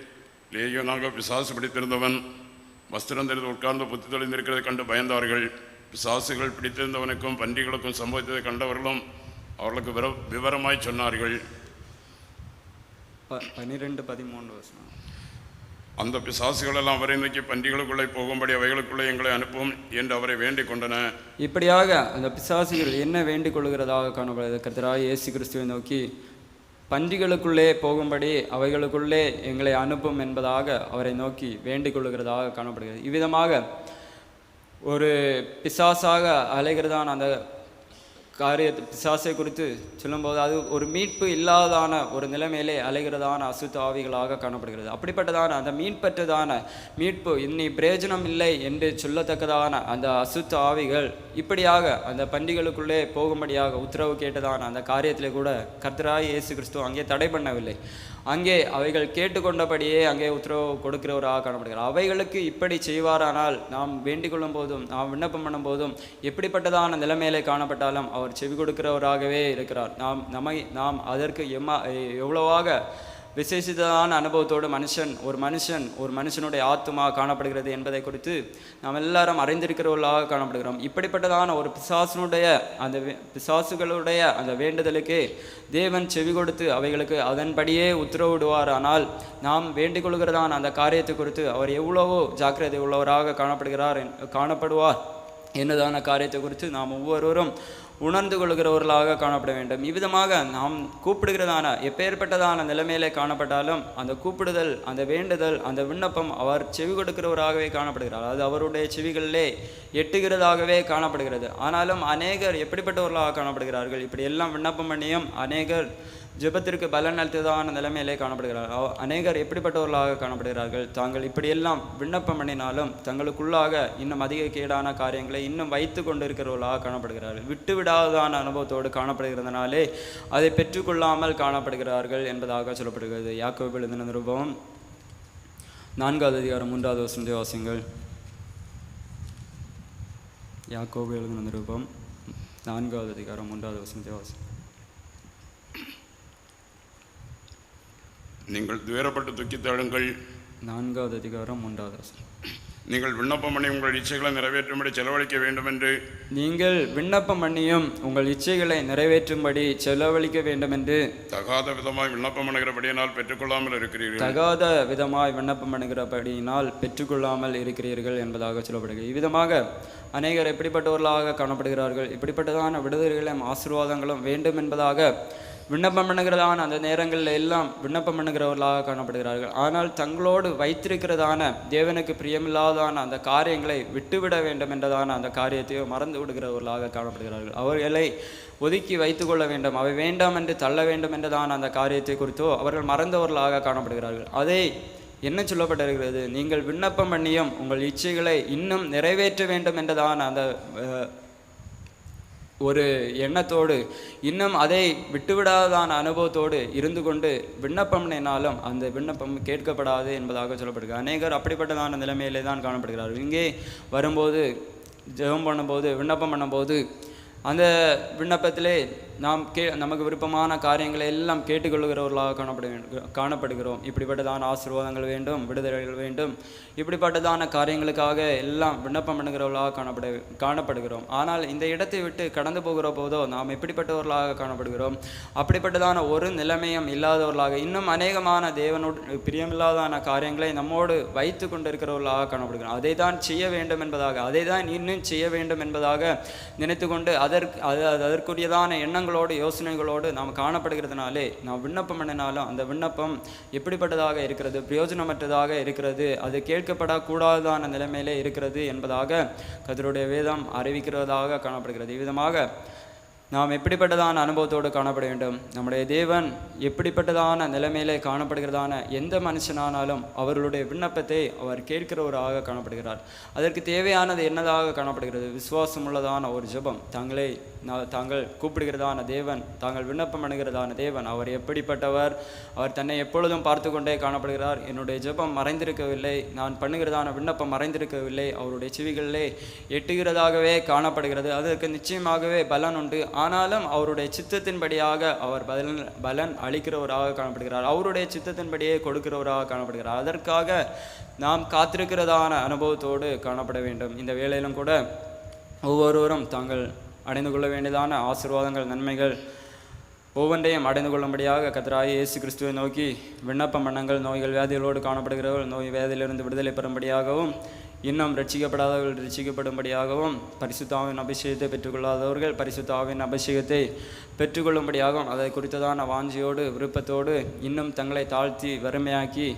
லேகியனாக பிசாசு பிடித்திருந்தவன் வஸ்திரம் தெரிந்து உட்கார்ந்து புத்தி தெளிந்திருக்கிறதை கண்டு பயந்தார்கள். பிசாசுகள் பிடித்திருந்தவனுக்கும் பன்றிகளுக்கும் சம்பவித்ததை கண்டவர்களும் அவர்களுக்கு விர விவரமாய் சொன்னார்கள். பன்னிரெண்டு பதிமூன்று வசனம். அந்த பிசாசுகள் எல்லாம் அவரை நோக்கி பன்றிகளுக்குள்ளே போகும்படி அவைகளுக்குள்ளே எங்களை அனுப்பும் என்று அவரை வேண்டிக் கொண்டன. இப்படியாக அந்த பிசாசுகள் என்ன வேண்டிக் கொள்கிறதாக காணப்படுகிறது? கர்த்தராய் இயேசு கிறிஸ்துவை நோக்கி பன்றிகளுக்குள்ளே போகும்படி அவைகளுக்குள்ளே எங்களை அனுப்பும் என்பதாக அவரை நோக்கி வேண்டிக் கொள்கிறதாக காணப்படுகிறது. இவ்விதமாக ஒரு பிசாசாக அலைகிறதான அந்த காரியத்தை பிசாசை குறித்து சொல்லும்போது அது ஒரு மீட்பு இல்லாதான ஒரு நிலைமையிலே அலைகிறதான அசுத்த ஆவிகளாக காணப்படுகிறது. அப்படிப்பட்டதான அந்த மீட்பற்றதான மீட்பு இன்னி பிரயோஜனம் இல்லை என்று சொல்லத்தக்கதான அந்த அசுத்த ஆவிகள் இப்படியாக அந்த பண்டிகளுக்குள்ளே போகும்படியாக உத்தரவு கேட்டதான அந்த காரியத்திலே கூட கர்த்தராய் இயேசு கிறிஸ்துவ அங்கே தடை பண்ணவில்லை. அங்கே அவைகள் கேட்டுக்கொண்டபடியே அங்கே உத்தரவு கொடுக்கிறவராக காணப்படுகிறார். அவைகளுக்கு இப்படி செய்வாரானால் நாம் வேண்டிக் கொள்ளும் போதும் நாம் விண்ணப்பம் பண்ணும் போதும் எப்படிப்பட்டதான நிலைமையிலே காணப்பட்டாலும் அவர் செவி கொடுக்கிறவராகவே இருக்கிறார். நாம் நம்மை நாம் அதற்கு எம்மா எவ்வளவாக விசேஷித்ததான அனுபவத்தோடு மனுஷன் ஒரு மனுஷன் ஒரு மனுஷனுடைய ஆத்மா காணப்படுகிறது என்பதை குறித்து நாம் எல்லாரும் அறிந்திருக்கிறவர்களாக காணப்படுகிறோம். இப்படிப்பட்டதான ஒரு பிசாசனுடைய அந்த பிசாசுகளுடைய அந்த வேண்டுதலுக்கு தேவன் செவி கொடுத்து அவைகளுக்கு அதன்படியே உத்தரவிடுவார் ஆனால் நாம் வேண்டிக் கொள்கிறதான அந்த காரியத்தை குறித்து அவர் எவ்வளவோ ஜாக்கிரதை உள்ளவராக காணப்படுகிறார் என்- காணப்படுவார். என்னதான காரியத்தை குறித்து நாம் ஒவ்வொருவரும் உணர்ந்து கொள்கிறவர்களாக காணப்பட வேண்டும். இவ்விதமாக நாம் கூப்பிடுகிறதான எப்பேற்பட்டதான நிலைமையிலே காணப்பட்டாலும் அந்த கூப்பிடுதல் அந்த வேண்டுதல் அந்த விண்ணப்பம் அவர் செவி கொடுக்கிறவராகவே காணப்படுகிறார். அது அவருடைய செவிகளிலே எட்டுகிறதாகவே காணப்படுகிறது. ஆனாலும் அநேகர் எப்படிப்பட்டவர்களாக காணப்படுகிறார்கள்? இப்படி எல்லாம் விண்ணப்பம் பண்ணியும் அநேகர் ஜெபத்திற்கு பலன் அளித்ததான நிலைமையிலே காணப்படுகிறார்கள் அநேகர் எப்படிப்பட்டவர்களாக காணப்படுகிறார்கள்? தாங்கள் இப்படியெல்லாம் விண்ணப்பம் பண்ணினாலும் தங்களுக்குள்ளாக இன்னும் அதிக கேடான காரியங்களை இன்னும் வைத்து கொண்டிருக்கிறவர்களாக காணப்படுகிறார்கள். விட்டுவிடாததான அனுபவத்தோடு காணப்படுகிறதுனாலே அதை பெற்றுக்கொள்ளாமல் காணப்படுகிறார்கள் என்பதாக சொல்லப்படுகிறது. யாக்கோபில் எழுதின நிருபம் நான்காவது அதிகாரம் மூன்றாவது வசந்த வாசியங்கள். யாக்கோபு எழுதின நிருபம் நான்காவது அதிகாரம் மூன்றாவது வசந்த வாசியம் நீங்கள் துயரப்பட்டு துக்கித்தாழுங்கள் நான்காவது அதிகாரம் மூன்றாவது வசனம். நீங்கள் விண்ணப்பம் பண்ணி உங்கள் இச்சைகளை நிறைவேற்றும்படி செலவழிக்க வேண்டும் என்று நீங்கள் விண்ணப்பம் பண்ணியும் உங்கள் இச்சைகளை நிறைவேற்றும்படி செலவழிக்க வேண்டும் என்று தகாத விதமாய் விண்ணப்பம் பண்ணுகிறபடியினால் பெற்றுக்கொள்ளாமல் இருக்கிறீர்கள். தகாத விதமாய் விண்ணப்பம் பண்ணுகிறபடியினால் பெற்றுக்கொள்ளாமல் இருக்கிறீர்கள் என்பதாக சொல்லப்படுகிறது. இவ்விதமாக அநேகர் எப்படிப்பட்டவர்களாக காணப்படுகிறார்கள்? இப்படிப்பட்டதான விடுதலைகளும் ஆசீர்வாதங்களும் வேண்டும் என்பதாக விண்ணப்பம் பண்ணுகிறதான அந்த நேரங்களில் எல்லாம் விண்ணப்பம் பண்ணுகிறவர்களாக காணப்படுகிறார்கள். ஆனால் தங்களோடு வைத்திருக்கிறதான தேவனுக்கு பிரியமில்லாதான அந்த காரியங்களை விட்டுவிட வேண்டும் என்றதான அந்த காரியத்தையோ மறந்து விடுகிறவர்களாக காணப்படுகிறார்கள். அவர்களை ஒதுக்கி வைத்துக்கொள்ள வேண்டும். அவை வேண்டாம் என்று தள்ள வேண்டும் என்றதான அந்த காரியத்தை குறித்தோ அவர்கள் மறந்தவர்களாக காணப்படுகிறார்கள். அதை என்ன சொல்லப்பட்டிருக்கிறது? நீங்கள் விண்ணப்பம் பண்ணியும் உங்கள் இச்சைகளை இன்னும் நிறைவேற்ற வேண்டும் என்றதான அந்த ஒரு எண்ணத்தோடு இன்னும் அதை விட்டுவிடாதான அனுபவத்தோடு இருந்து கொண்டு விண்ணப்பம் அந்த விண்ணப்பம் கேட்கப்படாது என்பதாக சொல்லப்படுகிறது. அநேகர் அப்படிப்பட்டதான நிலைமையிலே தான் காணப்படுகிறார்கள். இங்கே வரும்போது ஜெபம் பண்ணும்போது விண்ணப்பம் பண்ணும்போது அந்த விண்ணப்பத்திலே நாம் கே நமக்கு விருப்பமான காரியங்களை எல்லாம் கேட்டுக்கொள்கிறவர்களாக காணப்பட காணப்படுகிறோம். இப்படிப்பட்டதான ஆசீர்வாதங்கள் வேண்டும் விடுதலைகள் வேண்டும். இப்படிப்பட்டதான காரியங்களுக்காக எல்லாம் விண்ணப்பம் பண்ணுகிறவர்களாக காணப்படு காணப்படுகிறோம். ஆனால் இந்த இடத்தை விட்டு கடந்து போகிற போதோ நாம் எப்படிப்பட்டவர்களாக காணப்படுகிறோம். அப்படிப்பட்டதான ஒரு நிலைமையும் இல்லாதவர்களாக இன்னும் அநேகமான தேவனோடு பிரியமில்லாதான காரியங்களை நம்மோடு வைத்து கொண்டிருக்கிறவர்களாக காணப்படுகிறோம். அதை தான் செய்ய வேண்டும் என்பதாக அதை தான் இன்னும் செய்ய வேண்டும் என்பதாக நினைத்து கொண்டு அதற்கு அது அது அதற்குரியதான எண்ணங்களோடு யோசனைகளோடு நாம் காணப்படுகிறதுனாலே நாம் விண்ணப்பம் பண்ணினாலும் அந்த விண்ணப்பம் எப்படிப்பட்டதாக இருக்கிறது பிரயோஜனமற்றதாக இருக்கிறது அது கேட்கப்படக்கூடாதான நிலைமையிலே இருக்கிறது என்பதாக கர்த்தருடைய வேதம் அறிவிக்கிறதாக காணப்படுகிறது. இவ்விதமாக நாம் எப்படிப்பட்டதான அனுபவத்தோடு காணப்பட வேண்டும்? நம்முடைய தேவன் எப்படிப்பட்டதான நிலைமையிலே காணப்படுகிறதான எந்த மனுஷனானாலும் அவர்களுடைய விண்ணப்பத்தை அவர் கேட்கிறவராக காணப்படுகிறார். அதற்கு தேவையானது என்னதாக காணப்படுகிறது? விசுவாசம் உள்ளதான ஒரு ஜெபம். தங்களை தாங்கள் கூப்பிடுகிறதான தேவன் தாங்கள் விண்ணப்பம் பண்ணுகிறதான தேவன் அவர் எப்படிப்பட்டவர் அவர் தன்னை எப்பொழுதும் பார்த்து கொண்டே காணப்படுகிறார். என்னுடைய ஜெபம் மறைந்திருக்கவில்லை நான் பண்ணுகிறதான விண்ணப்பம் மறைந்திருக்கவில்லை அவருடைய செவிகளிலே எட்டுகிறதாகவே காணப்படுகிறது. அதற்கு நிச்சயமாகவே பலன் உண்டு. ஆனாலும் அவருடைய சித்தத்தின்படியாக அவர் பலன் பலன் அளிக்கிறவராக காணப்படுகிறார். அவருடைய சித்தத்தின்படியே கொடுக்கிறவராக காணப்படுகிறார். அதற்காக நாம் காத்திருக்கிறதான அனுபவத்தோடு காணப்பட வேண்டும். இந்த வேலையிலும் கூட ஒவ்வொருவரும் தாங்கள் அடைந்து கொள்ள வேண்டியதான ஆசீர்வாதங்கள் நன்மைகள் ஒவ்வொன்றையும் அடைந்து கொள்ளும்படியாக கத்தராகி இயேசு கிறிஸ்துவை நோக்கி விண்ணப்பம் பண்ணங்கள் நோய்கள் வியாதிகளோடு காணப்படுகிறவர்கள் நோய் வியாதியிலிருந்து விடுதலை பெறும்படியாகவும் இன்னும் ரட்சிக்கப்படாதவர்கள் ரட்சிக்கப்படும்படியாகவும் பரிசுத்தாவின் அபிஷேகத்தை பெற்றுக்கொள்ளாதவர்கள் பரிசுத்தாவின் அபிஷேகத்தை பெற்றுக்கொள்ளும்படியாகவும் அதை குறித்ததான வாஞ்சியோடு விருப்பத்தோடு இன்னும் தங்களை தாழ்த்தி வறுமையாக்கி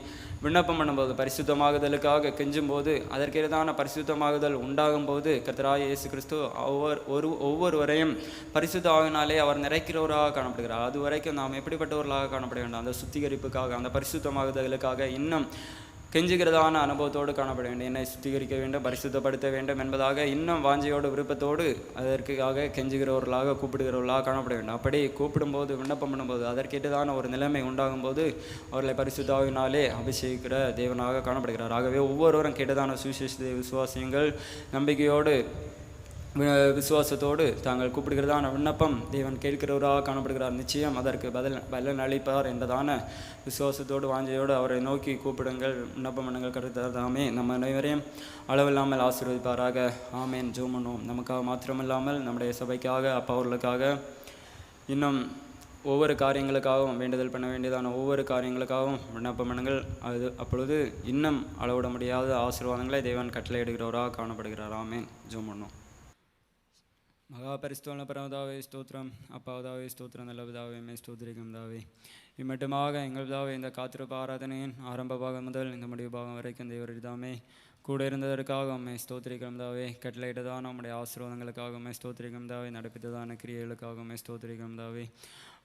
விண்ணப்பம் பண்ணும்போது பரிசுத்தமாகுதலுக்காக கெஞ்சும்போது அதற்கேதான பரிசுத்தமாகுதல் உண்டாகும் போது கர்த்தராகிய இயேசு கிறிஸ்து ஒவ்வொரு ஒரு ஒவ்வொருவரையும் பரிசுத்தமாகினாலே அவர் நிறைக்கிறவராக காணப்படுகிறார். அது வரைக்கும் நாம் எப்படிப்பட்டவர்களாக காணப்பட வேண்டும்? அந்த சுத்திகரிப்புக்காக அந்த பரிசுத்தமாகுதலுக்காக இன்னும் கெஞ்சுகிறதான அனுபவத்தோடு காணப்பட வேண்டும். என்னை சுத்திகரிக்க வேண்டும் பரிசுத்தப்படுத்த வேண்டும் என்பதாக இன்னும் வாஞ்சியோடு விருப்பத்தோடு அதற்காக கெஞ்சுகிறவர்களாக கூப்பிடுகிறவர்களாக காணப்பட வேண்டும். அப்படி கூப்பிடும்போது விண்ணப்பம் பண்ணும்போது அதற்கேற்றதான ஒரு நிலைமை உண்டாகும் போது அவர்களை பரிசுத்தாவினாலே அபிஷேகிக்கிற தேவனாக காணப்படுகிறார். ஆகவே ஒவ்வொருவரும் கேட்டதான சுவிசேஷ விசுவாசியங்கள் நம்பிக்கையோடு விசுவாசத்தோடு தாங்கள் கூப்பிடுகிறதான விண்ணப்பம் தேவன் கேட்கிறவராக காணப்படுகிறார். நிச்சயம் அதற்கு பதில் பலன் அளிப்பார் என்றதான விசுவாசத்தோடு வாஞ்சையோடு அவரை நோக்கி கூப்பிடுங்கள். விண்ணப்பம் பண்ணுங்கள் கருத்தாமே நம்ம அனைவரையும் அளவில்லாமல் ஆசீர்வதிப்பாராக. ஆமேன். ஜூம் பண்ணுவோம். நமக்காக மாத்திரமில்லாமல் நம்முடைய சபைக்காக அப்பாவர்களுக்காக இன்னும் ஒவ்வொரு காரியங்களுக்காகவும் வேண்டுதல் பண்ண வேண்டியதான ஒவ்வொரு காரியங்களுக்காகவும் விண்ணப்பம் பண்ணுங்கள். அது அப்பொழுது இன்னும் அளவிட முடியாத ஆசீர்வாதங்களை தேவன் கட்டளையிடுகிறவராக காணப்படுகிறார். ஆமேன். ஜூம் பண்ணும் மகா பரிசுத்தோன பரமதாவே ஸ்தோத்திரம் அப்பாவதாவே ஸ்தோத்திரம் நல்லபதாவே மே ஸ்தோத்ரிகம் தாவே இம்மட்டுமாக எங்கள் இந்த காத்திருப்பு ஆராதனையின் ஆரம்ப பாகம் முதல் இந்த முடிவு பாகம் வரைக்கும் தேவரிதாமே கூட இருந்ததற்காக உண்மை ஸ்தோத்திரிக்கும் தாவே கட்டளையிட்டதான் நம்முடைய ஆசீர்வாதங்களுக்காக உண்மை தாவே நடப்பித்ததான கிரியைகளுக்காக உண்மை தாவே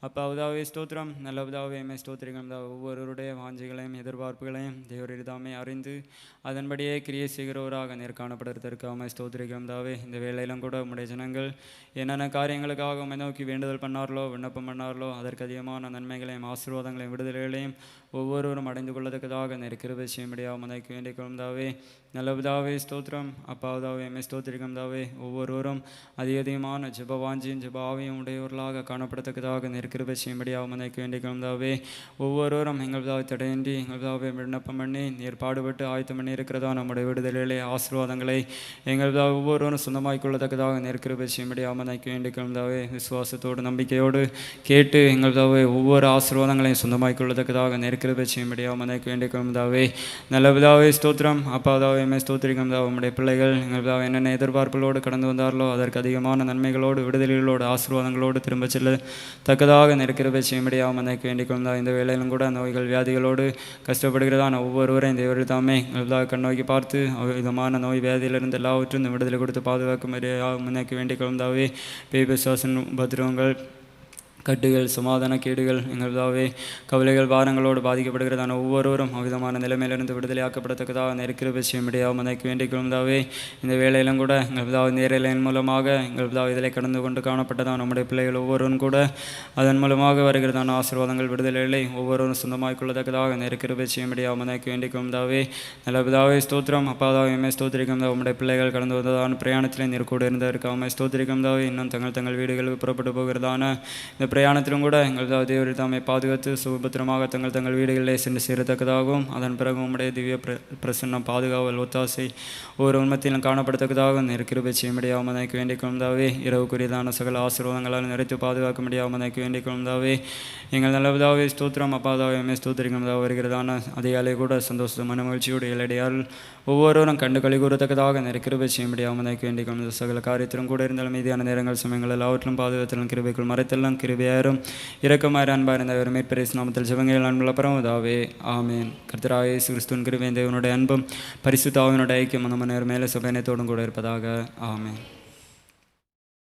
அப்பாவதாவே ஸ்தோத்திரம் நல்ல பிதாவே மே ஸ்தோத்திரிக்கும் ஒவ்வொருவருடைய வாஞ்சிகளையும் எதிர்பார்ப்புகளையும் தேவரிதாமே அறிந்து அதன்படியே கிரியை செய்கிறவராக நேர் காணப்படுறதற்காக ஸ்தோத்திரிகம் தாவே. இந்த வேலையிலும் கூட உம்முடைய ஜனங்கள் என்னென்ன காரியங்களுக்காக உம்மை நோக்கி வேண்டுதல் பண்ணார்களோ விண்ணப்பம் பண்ணார்களோ அதற்கு அதிகமான நன்மைகளையும் ஆசீர்வாதங்களையும் விடுதலைகளையும் ஒவ்வொருவரும் அடைந்து கொள்ளத்தக்கதாக நேர் கிருபை செய்ய மதைக்கு வேண்டிக் கொள்ந்தாவே நல்லபதாவே நல்ல ஸ்தோத்திரம். அப்பாவதாவே எம்மை ஸ்தோத்திரிக்கும் தாவே. ஒவ்வொருவரும் அதிக அதிகமான ஜெப வாஞ்சியும் ஜெப ஆவியும் உடையவர்களாக காணப்படத்தக்கதாக நேர் கிருபை செய்ய மதைக்கு வேண்டிக் கொள்ந்தாவே ஒவ்வொருவரும் எங்கள் தடையின்றி எங்கள் விண்ணப்பம் பண்ணி நீர் பாடுபட்டு ஆயத்தம் பண்ணி இருக்கிறதா நம்முடைய விடுதலையிலே ஆசீர்வாதங்களை எங்கள் ஒவ்வொருவரும் சொந்தமாக கொள்ளத்தக்கதாக நேர் கிருபை செய்ய மதைக்கு வேண்டிக் கொள்ந்தாவே விசுவாசத்தோடு நம்பிக்கையோடு கேட்டு எங்கள் ஒவ்வொரு ஆசீர்வாதங்களையும் சொந்தமாக கொள்ளத்தக்கதாக நெருக்க கிருபை செய்ய முடியாமல் மதைக்கு வேண்டிக் கொள்ளும் தாவே நல்ல பிதாவே ஸ்தோத்திரம். அப்பாதாவே மே ஸ்தோத்திரிக்கும் உம்முடைய பிள்ளைகள் எங்கள் பிதாவை என்னென்ன எதிர்பார்ப்புகளோடு கடந்து வந்தார்களோ அதற்கு அதிகமான நன்மைகளோடு விடுதலைகளோடு ஆசீர்வாதங்களோடு திரும்ப செல்ல தக்கதாக நெருக்கிறவை செய்ய முடியாமல் மதைக்கு வேண்டிக் இந்த வேலையிலும் கூட நோய்கள் வியாதிகளோடு கஷ்டப்படுகிறதான ஒவ்வொருவரும் தேவர்கள் தாமே எங்கள் கண் நோக்கி பார்த்து விதமான நோய் வியாதியிலிருந்து எல்லாவற்றும் விடுதலை கொடுத்து பாதுகாக்கும் முன்னேக்கு வேண்டிக் கொள்ளும் தாவே பேய் பிசாசன் கட்டுகள் சமாதான கேடுகள் எங்களுதாவே கவலைகள் பாரங்களோடு பாதிக்கப்படுகிறதான ஒவ்வொருவரும் அவ்விதமான நிலைமையிலிருந்து விடுதலையாக்கப்படத்தக்கதாக நெருக்கிற விஷயம் முடியாமல் மதைக்கு வேண்டிக் கொள்வதாவே இந்த வேலையிலும் கூட எங்கள் நேரலையின் மூலமாக எங்கள் இதில் கடந்து கொண்டு காணப்பட்டதான் நம்முடைய பிள்ளைகள் ஒவ்வொருவரும் கூட அதன் மூலமாக வருகிறதான ஆசீர்வாதங்கள் விடுதலைகளை ஒவ்வொருவரும் சொந்தமாக கொள்ளத்தக்கதாக நெருக்கிற விஷயம் முடியாமல் மதைக்கு வேண்டிக் கொள்வதாவே நல்லபிதாவே ஸ்தோத்திரம். அப்பாதாவே எம்மை ஸ்தோத்திரிக்கும். தாவே பிள்ளைகள் கடந்து வந்ததான பிரயாணத்தில் நீர் கூட இருந்ததற்காக ஸ்தோத்திரிக்கும். தாவே இன்னும் தங்கள் தங்கள் வீடுகளுக்கு புறப்பட்டு போகிறதான இந்த பிரயாணத்திலும் கூட எங்கள் தேவர் தாமை பாதுகாத்து சுபத்திரமாக தங்கள் தங்கள் வீடுகளிலே சென்று சேரத்தக்கதாகவும் அதன் பிறகு உம்முடைய திவ்ய பிர பிரசன்னம் பாதுகாவல் ஒத்தாசை ஒவ்வொரு உண்மத்திலும் காணப்படத்தக்கதாகவும் நெருக்கிருபை செய்ய முடியாமல் வேண்டிக் கொள்வதாவே இரவுக்குரியதான சகல ஆசீர்வாதங்களால் நிறைத்து பாதுகாக்க முடியாமல் மதைக்கு வேண்டிக் கொள்வதாவே எங்கள் நல்லவதாவே ஸ்தோத்திரம். அப்பாதாவே மே ஸ்தோத்திரிக்கிறதாக வருகிறதான அதிகாலை கூட சந்தோஷ மன மகிழ்ச்சியோடு இலடையால் ஒவ்வொருவரும் கண்டு கழி கூறத்தக்கதாக நெருக்கிருபை செய்ய முடியாமல் மதைக்கு வேண்டிக் கொள்வது சகல காரியத்திலும் கூட இருந்தாலும் மீதியான நேரங்கள் சமயங்கள் எல்லாவற்றிலும் பாதுகாத்திலும் கிருபைக்குள் மறைத்தெல்லாம் கிருபையாரும் இரக்கமாயிர அன்பாக இருந்தவர் மேற்பரேசு நாமத்தில் சிவங்கையில் அன்புள்ள பரமதாவே ஆமேன். கர்த்தராக இயேசு கிறிஸ்துவின் கிருபை தேவனுடைய அன்பும் பரிசுத்தாவினுடைய ஐக்கியம் அந்தமனே மேலே சுபநேரத்தோடும் கூட இருப்பதாக நேர்